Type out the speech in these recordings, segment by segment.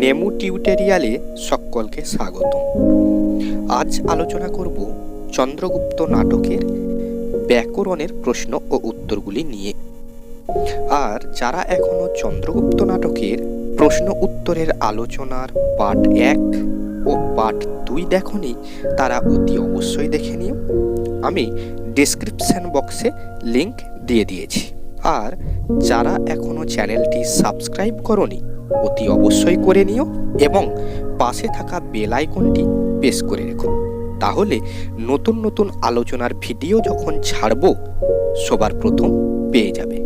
নেমু টিউটোরিয়ালে সকলকে স্বাগত। আজ আলোচনা করব চন্দ্রগুপ্ত নাটকের ব্যাকরণের প্রশ্ন ও উত্তরগুলি নিয়ে। আর যারা এখনও চন্দ্রগুপ্ত নাটকের প্রশ্ন উত্তরের আলোচনার পার্ট এক ও পার্ট দুই দেখনি, তারা অতি অবশ্যই দেখে নিও। আমি ডেসক্রিপশন বক্সে লিংক দিয়ে দিয়েছি। আর যারা এখনও চ্যানেলটি সাবস্ক্রাইব করনি অতি অবশ্যই করে নিও এবং পাশে থাকা বেল আইকনটি প্রেস করে রেখো। তাহলে নতুন নতুন আলোচনার ভিডিও যখন ছাড়ব, সবার প্রথম পেয়ে যাবে।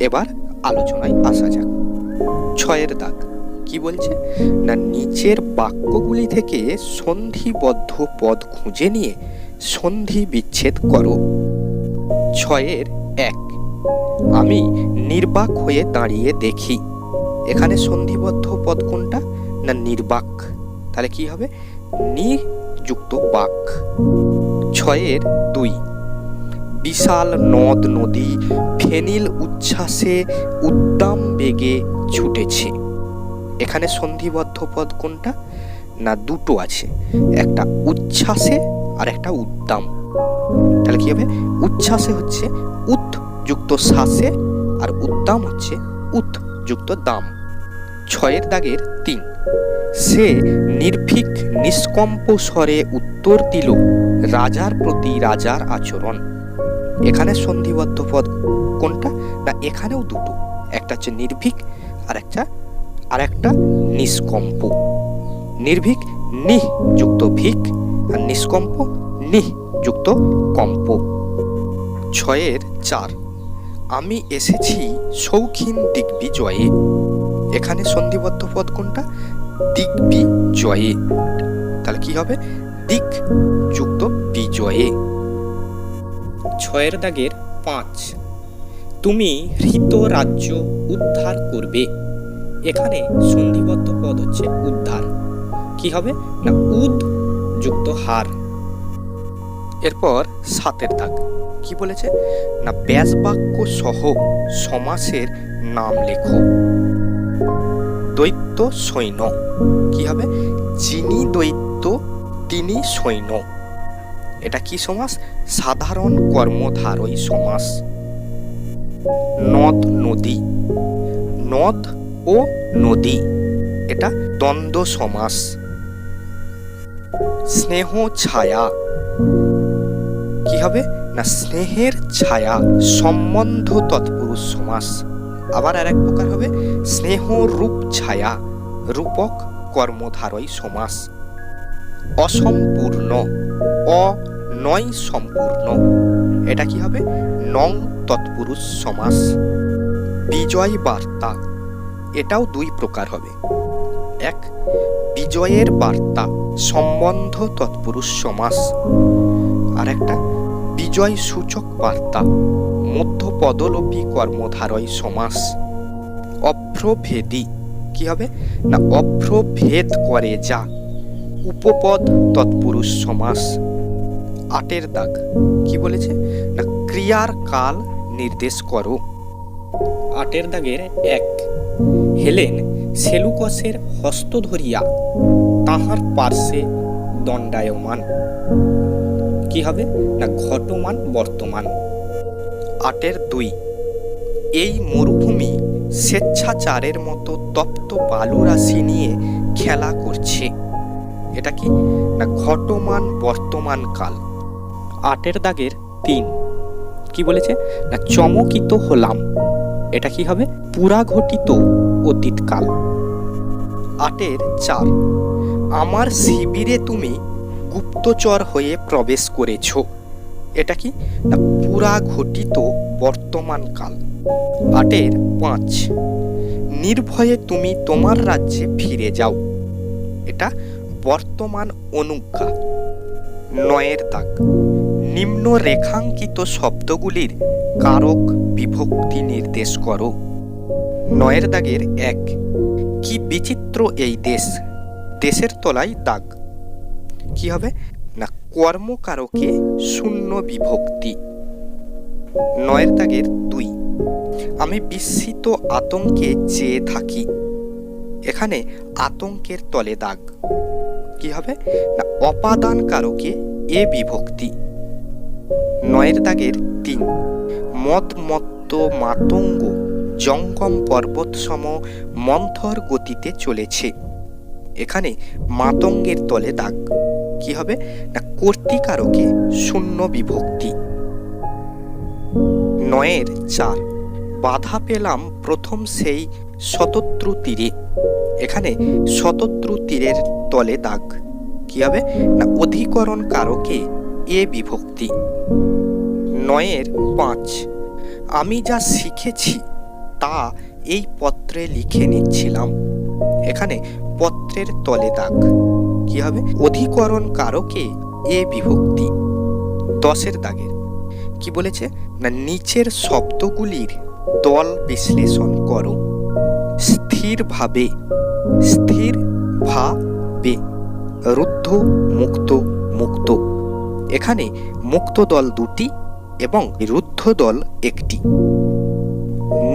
এবার আলোচনায় আসা যাক। ছয়ের দাগ, কি বলছে? না, নিচের বাক্যগুলি থেকে সন্ধিবদ্ধ পদ খুঁজে নিয়ে সন্ধি বিচ্ছেদ করো। ছয়ের এক, আমি নির্বাক হয়ে দাঁড়িয়ে দেখি। এখানে সন্ধিবদ্ধ পদ কোনটা? না, নির্বাক। তাহলে কি হবে? নিযুক্ত বাক। ছয়ের দুই। বিশাল নদ নদী ফেনিল উচ্ছ্বাসে উদ্দাম বেগে ছুটেছে। এখানে সন্ধিবদ্ধ পদ কোনটা? না, দুটো আছে। একটা উচ্ছ্বাসে আর একটা উদ্দাম। তাহলে কি হবে? উচ্ছ্বাসে হচ্ছে উত যুক্ত শ্বাসে আর উদ্দাম হচ্ছে উত যুক্ত দাম। ছয়ের দাগের তিন। সে নির্ভীক নিষ্কম্প স্বরে উত্তর দিল, রাজার প্রতি রাজার আচরণ। এখানে সন্ধিবদ্ধ পদ কোনটা? না, এখানেও দুটো। একটা হচ্ছে নির্ভীক আর একটা আর একটা নিষ্কম্প। নির্ভীক নিহ যুক্ত ভিক, আর নিষ্কম্প নিহ যুক্ত কম্প। ছয়ের চার। আমি এসেছি শৌখিন দিগ্বিজয়ে। এখানে সন্ধিবদ্ধ পদ কোনটা? দিগ্বিজয়ে। তাহলে কি হবে? দিক যুক্ত বিজয়ে ছয়ের দাগের পাঁচ। তুমি হৃত রাজ্য উদ্ধার করবে। এখানে সন্ধিবদ্ধ পদ হচ্ছে উদ্ধার। কি হবে? না উদ যুক্ত হার। এরপর সাতের দাগ। কি বলেছে? না ব্যাস বাক্য সহ সমাসের নাম লেখো। দৈত্য সৈন্য। কি হবে? যিনি দৈত্য, তিনি সৈন্য। এটা কি সমাস? সাধারণ কর্মধারই সমাস। নদ, নদী। নদ ও নদী, এটা দ্বন্দ্ব সমাস। স্নেহ, ছায়া। কি হবে? না স্নেহের ছায়া, সম্বন্ধ তৎপুরুষ সমাস। আবার আর এক প্রকার হবে, স্নেহ রূপ ছায়া, রূপক কর্মধারয় সমাস। অসম্পূর্ণ অ নয় সম্পূর্ণ। এটা কি হবে? নং তৎপুরুষ সমাস। বিজয় বার্তা। এটাও দুই প্রকার হবে। এক, বিজয়ের বার্তা, সম্বন্ধ তৎপুরুষ সমাস। আর একটা বিজয় সূচক বার্তা মধ্য পদলোপী কর্মধারয় সমাস। অভ্রভেদী কি হবে? না অভ্রভেদ করে যা, উপপদ তৎপুরুষ সমাস। আটের দাগ, কি বলেছে? না, ক্রিয়ার কাল নির্দেশ করো। আটের দাগের এক, হেলেন সেলুকসের হস্ত ধরিয়া তাহার পার্শ্বে দণ্ডায়মান। কি হবে? না ঘটমান বর্তমান। আটের দুই। এই মরুভূমি স্বেচ্ছাচারের মতো তপ্ত বালু রাশি নিয়ে খেলা করছে। এটা কি? না ঘটমান বর্তমান কাল। আটের দাগের তিন। কি বলেছে? না চমকিত হলাম। এটা কি হবে? পুরা ঘটিত অতীতকাল। আটের চার। আমার শিবিরে তুমি গুপ্তচর হয়ে প্রবেশ করেছ। এটা কি? না, পুরা ঘটিত বর্তমান কাল। আটের পাঁচ। নির্ভয়ে তুমি তোমার রাজ্যে ফিরে যাও। এটা বর্তমান অনুজ্ঞা। নয়ের দাগ। নিম্ন রেখাঙ্কিত শব্দগুলির কারক বিভক্তি নির্দেশ করো। নয়ের দাগের এক। কি বিচিত্র এই দেশ? দেশের তলায় দাগ। কি হবে? না, কর্মকারকে শূন্য বিভক্তি। নয়ের দাগের দুই। আমি বিস্মিত আতঙ্কে চেয়ে থাকি। এখানে আতঙ্কের তলে দাগ। কি হবে? না অপাদান কারকে এ বিভক্তি। নয়ের দাগের তিন। মদ মত্ত মাতঙ্গ জঙ্গম পর্বত সম মন্থর গতিতে চলেছে। এখানে মাতঙ্গের তলে দাগ। কি হবে? না, কর্তিকারকে শূন্য বিভক্তি। নয়ের চার, বাধা পেলাম প্রথম সেই শতত্রু তীরে। এখানে শতত্রু তীরের তলে দাগ। কি হবে? না, অধিকরণ কারকে এ বিভক্তি। নয়ের পাঁচ, আমি যা শিখেছি তা এই পত্রে লিখে নিচ্ছিলাম। এখানে পত্রের তলে দাগ। কি হবে? অধিকরণ কারকে এ বিভক্তি। দশের দাগের। কি বলেছে? না, নিচের শব্দগুলির দল বিশ্লেষণ করো। স্থিরভাবে স্থির ভাবে রুদ্ধ, মুক্ত মুক্ত। এখানে মুক্ত দল দুটি এবং রুদ্ধ দল একটি।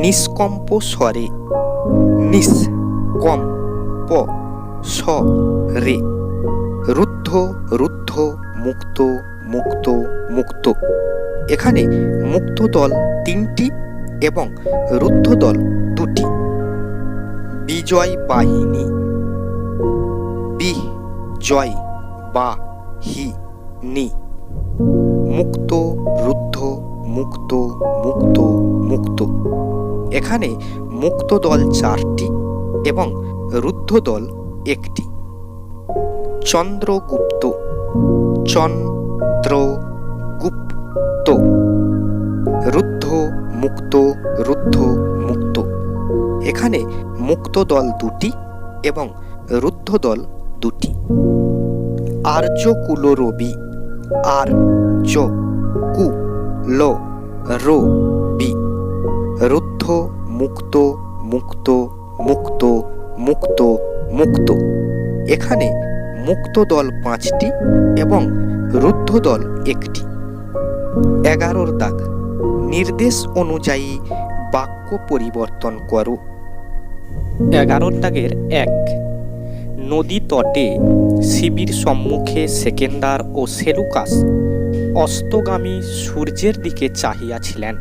নিষ্কম্প স্বরে নিস কম প স রে রুদ্ধ রুদ্ধ, মুক্ত মুক্ত মুক্ত। এখানে মুক্ত দল তিনটি এবং রুদ্ধ দল দুটি। বিজয় বাহিনী। বি জয় বা হি নি মুক্ত, রুদ্ধ, মুক্ত মুক্ত মুক্ত। এখানে মুক্ত দল চারটি এবং রুদ্ধ দল একটি। চন্দ্রগুপ্ত। চন্দ্রগুপ্ত। রুদ্ধ মুক্ত রুদ্ধ মুক্ত। এখানে মুক্ত দল দুটি এবং রুদ্ধ দল দুটি। আর্য কুলরবি আর চ কু ল রো বি রুদ্ধ মুক্ত মুক্ত মুক্ত মুক্ত মুক্ত। এখানে মুক্ত দল পাঁচটি এবং রুদ্ধ দল একটি। এগারোর দাগ, নির্দেশ অনুযায়ী বাক্য পরিবর্তন করো। এগারোর দাগের এক, নদী তটে শিবির সম্মুখে সেকেন্দার ও সেলুকাস অস্তগামী সূর্যের দিকে চাহিয়াছিলেন।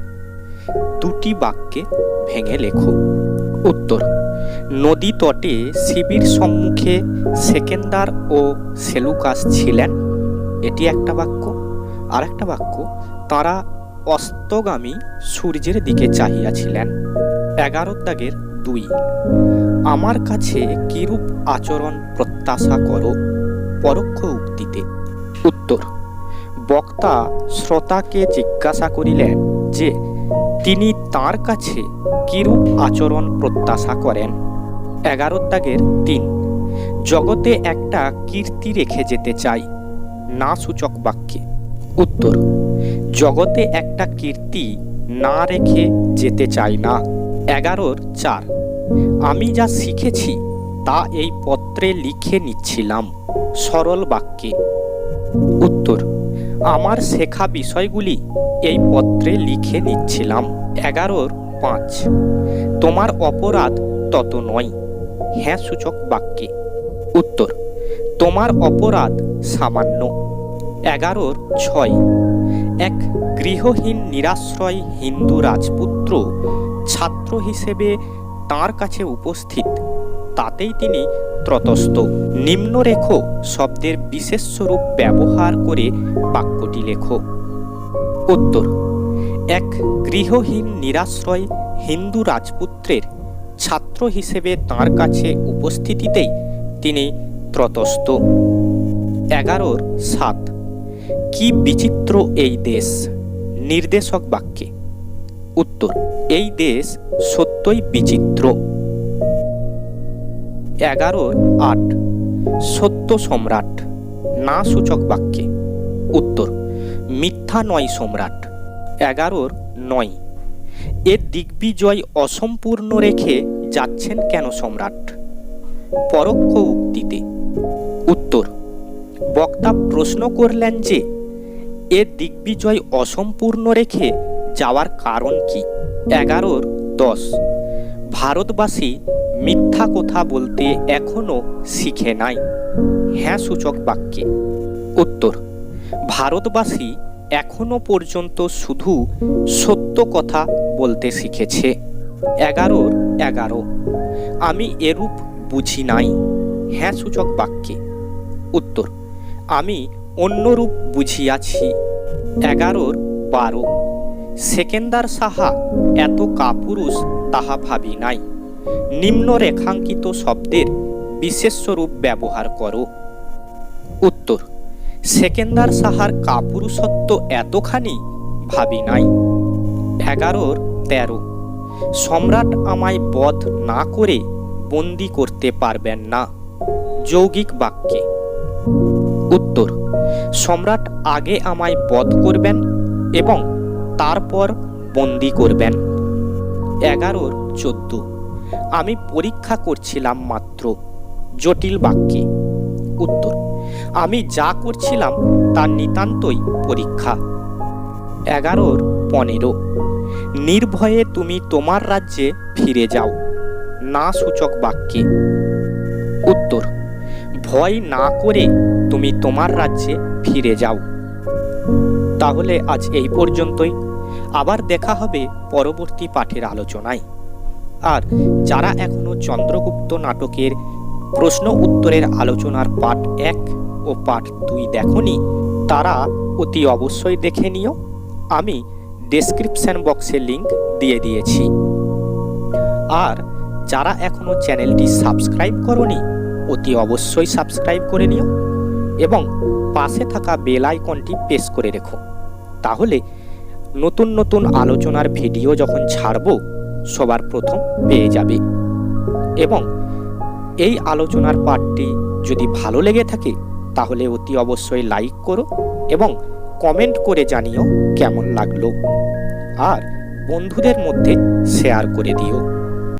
দুটি বাক্যে ভেঙে লেখো। উত্তর নদী তটে শিবির সম্মুখে সেকেন্দার ও সেলুকাস ছিলেন। এটি একটা বাক্য। আর একটা বাক্য, তারা অস্তগামী সূর্যের দিকে চাহিয়াছিলেন। এগারো দাগের দুই, আমার কাছে কিরূপ আচরণ প্রত্যাশা করো পরোক্ষ উক্তিতে। উত্তর, বক্তা শ্রোতাকে জিজ্ঞাসা করিলেন যে, তিনি তার কাছে কিরূপ আচরণ প্রত্যাশা করেন? এগারো দাগের তিন। জগতে একটা কীর্তি রেখে যেতে চাই, না সূচক বাক্যে। উত্তর, জগতে একটা কীর্তি না রেখে যেতে চাই না। এগারোর চার, আমি যা শিখেছি তা এই পত্রে লিখে নিচ্ছিলাম, সরল বাক্যে। উত্তর, আমার শেখা বিষয়গুলি এই পত্রে লিখে নিচ্ছিলাম। এগারোর পাঁচ, তোমার অপরাধ তত নয়। হ্যাঁ সূচক বাক্যে। উত্তর, তোমার অপরাধ সামান্য। এগারোর ছয়, এক গৃহহীন নিরাশ্রয় হিন্দু রাজপুত্র ছাত্র হিসেবে তার কাছে উপস্থিত। তাতেই তিনি ত্রতস্থ। নিম্নরেখ শব্দের বিশেষ স্বরূপ ব্যবহার করে বাক্যটি লেখো। উত্তর, এক গৃহহীন নিরাশ্রয় হিন্দু রাজপুত্রের ছাত্র হিসেবে তার কাছে উপস্থিতিতেই তিনি ত্রতস্থ। এগারোর সাত। কি বিচিত্র এই দেশ? নির্দেশক বাক্যে। উত্তর, এই দেশ সত্যই বিচিত্র। এগারোর আট। সত্য সম্রাট। না সূচক বাক্যে। উত্তর, মিথ্যা নয় সম্রাট। এগারোর নয়। এর দিগ্বিজয় অসম্পূর্ণ রেখে যাচ্ছেন কেন সম্রাট? পরোক্ষ উক্তিতে। উত্তর, বক্তা প্রশ্ন করলেন যে এর দিগ্বিজয় অসম্পূর্ণ রেখে যাওয়ার কারণ কি? এগারোর দশ, ভারতবাসী মিথ্যা কথা বলতে এখনও শিখে নাই। হ্যাঁ সূচক বাক্যে। উত্তর, ভারতবাসী এখনও পর্যন্ত শুধু সত্য কথা বলতে শিখেছে। এগারোর এগারো। আমি এরূপ বুঝি নাই। হ্যাঁ সূচক বাক্যে। উত্তর, আমি অন্যরূপ বুঝিয়াছি। এগারোর বারো। সেকেন্দার সাহা, এত কাপুরুষ তাহা ভাবি নাই। নিম্ন রেখাঙ্কিত শব্দের বিশেষ রূপ ব্যবহার করো। উত্তর, সেকেন্দার সাহার কাপুরুষত্ব এতখানি ভাবি নাই। এগারোর তেরো। সম্রাট আমায় বধ না করে বন্দি করতে পারবেন না। যৌগিক বাক্যে। উত্তর, সম্রাট আগে আমায় বধ করবেন এবং তারপর বন্দি করবেন। এগারোর চোদ্দ। আমি পরীক্ষা করছিলাম মাত্র। জটিল বাক্যে। উত্তর, আমি যা করছিলাম তা নিতান্তই পরীক্ষা। এগারোর পনেরো। নির্ভয়ে তুমি তোমার রাজ্যে ফিরে যাও। না সূচক বাক্যে। উত্তর, ভয় না করে তুমি তোমার রাজ্যে ফিরে যাও। তাহলে আজ এই পর্যন্তই। আবার দেখা হবে পরবর্তী পাঠের আলোচনায়। আর যারা এখনও চন্দ্রগুপ্ত নাটকের প্রশ্ন উত্তরের আলোচনার পাঠ এক ও পাঠ দুই দেখনি, তারা অতি অবশ্যই দেখে নিও। আমি ডেসক্রিপশন বক্সে লিংক দিয়ে দিয়েছি। আর যারা এখনও চ্যানেলটি সাবস্ক্রাইব করনি, অতি অবশ্যই সাবস্ক্রাইব করে নিও এবং পাশে থাকা বেল আইকনটি প্রেস করে রেখো। তাহলে নতুন নতুন আলোচনার ভিডিও যখন ছাড়ব, সবার প্রথম পেয়ে যাবে। এবং এই আলোচনার পাঠটি যদি ভালো লেগে থাকে, তাহলে অতি অবশ্যই লাইক করো এবং কমেন্ট করে জানিও কেমন লাগল। আর বন্ধুদের মধ্যে শেয়ার করে দিও।